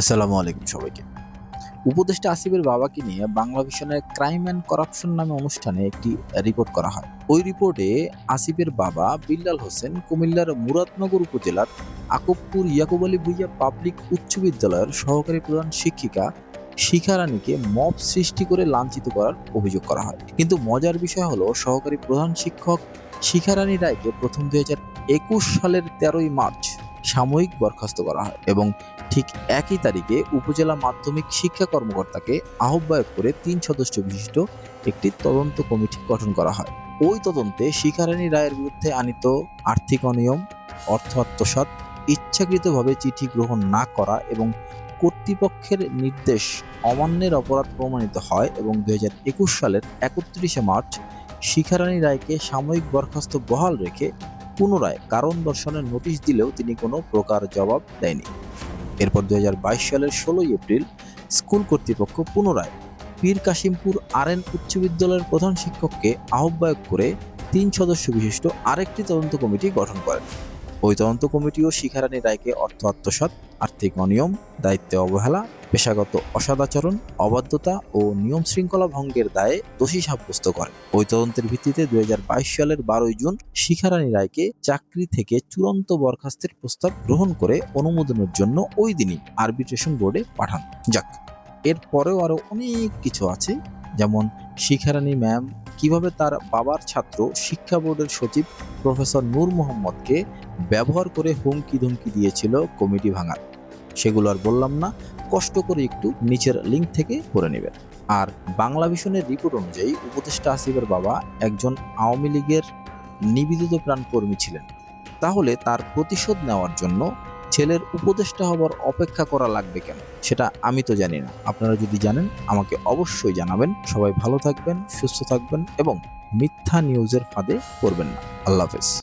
আসসালামু আলাইকুম সবাইকে। উপদেষ্টা আসিফের বাবাকে নিয়ে বাংলা ভিশনের ক্রাইম অ্যান্ড করাপশন নামে অনুষ্ঠানে একটি রিপোর্ট করা হয়। ওই রিপোর্টে আসিফের বাবা বিল্লাল হোসেন কুমিল্লার মুরাদনগর উপজেলার আকবপুর ইয়াকুব আলী ভুইয়া পাবলিক উচ্চ বিদ্যালয়ের সহকারী প্রধান শিক্ষিকা শিখারানীকে মব সৃষ্টি করে লাঞ্ছিত করার অভিযোগ করা হয়। কিন্তু মজার বিষয় হলো সহকারী প্রধান শিক্ষক শিখারানী রায়কে প্রথম দুই সালের তেরোই মার্চ সাময়িক বরখাস্ত করা হয় এবং ঠিক একই তারিখে উপজেলা মাধ্যমিক শিক্ষা কর্মকর্তাকে আহ্বায়ক করে তিন সদস্য বিশিষ্ট একটি তদন্ত কমিটি গঠন করা হয়। ওই তদন্তে শিখারানী রায়ের বিরুদ্ধে আনিত আর্থিক অনিয়ম, অর্থ আত্মসাৎ, ইচ্ছাকৃতভাবে চিঠি গ্রহণ না করা এবং কর্তৃপক্ষের নির্দেশ অমান্যের অপরাধ প্রমাণিত হয় এবং দুই হাজার একুশ সালের একত্রিশে মার্চ শিখারানী রায়কে সাময়িক বরখাস্ত বহাল রেখে পুনরায় কারণ দর্শনের নোটিশ দিলেও তিনি কোনো প্রকার জবাব দেয়নি। এরপর দুই হাজার বাইশ সালের ষোলোই এপ্রিল স্কুল কর্তৃপক্ষ পুনরায় পীর কাশিমপুর আরএন উচ্চ বিদ্যালয়ের প্রধান শিক্ষককে আহ্বায়ক করে তিন সদস্য বিশিষ্ট আরেকটি তদন্ত কমিটি গঠন করেন। ওই তদন্ত কমিটিও শিখারানী রায়কে অর্থ আত্মসাৎ, আর্থিক অনিয়ম, দায়িত্বে অবহেলা পেশাগত অসদাচরণ, অবাধ্যতা ও নিয়ম শৃঙ্খলা ভঙ্গের দায়ে দোষী সাব্যস্ত করে ওই তদন্তের ভিত্তিতে দুই সালের বারোই জুন শিখারানী রায়কে চাকরি থেকে চূড়ান্ত বরখাস্তের প্রস্তাব গ্রহণ করে অনুমোদনের জন্য ওই দিনই আরবিট্রেশন বোর্ডে পাঠান। যাক এরপরেও আরও অনেক কিছু আছে, যেমন শিখারানী ম্যাম কীভাবে তার বাবার ছাত্র শিক্ষা বোর্ডের সচিব প্রফেসর নূর মোহাম্মদকে ব্যবহার করে হুমকি ধুমকি দিয়েছিল কমিটি ভাঙার। সেগুলো আর বললাম না কষ্ট করে একটু নিচের লিঙ্ক থেকে পড়ে নেবেন। আর বাংলা ভিশনের রিপোর্ট অনুযায়ী উপদেষ্টা আসিফের বাবা একজন আওয়ামী লীগের নিবেদিত প্রাণ কর্মী ছিলেন। তাহলে তার প্রতিশোধ নেওয়ার জন্য ছেলের উপদেষ্টা হবার অপেক্ষা করা লাগবে কেন? সেটা আমি তো জানি না। আপনারা যদি জানেন, আমাকে অবশ্যই জানাবেন। সবাই ভালো থাকবেন, সুস্থ থাকবেন এবং মিথ্যা নিউজের ফাঁদে পড়বেন না। আল্লাহ হাফেজ।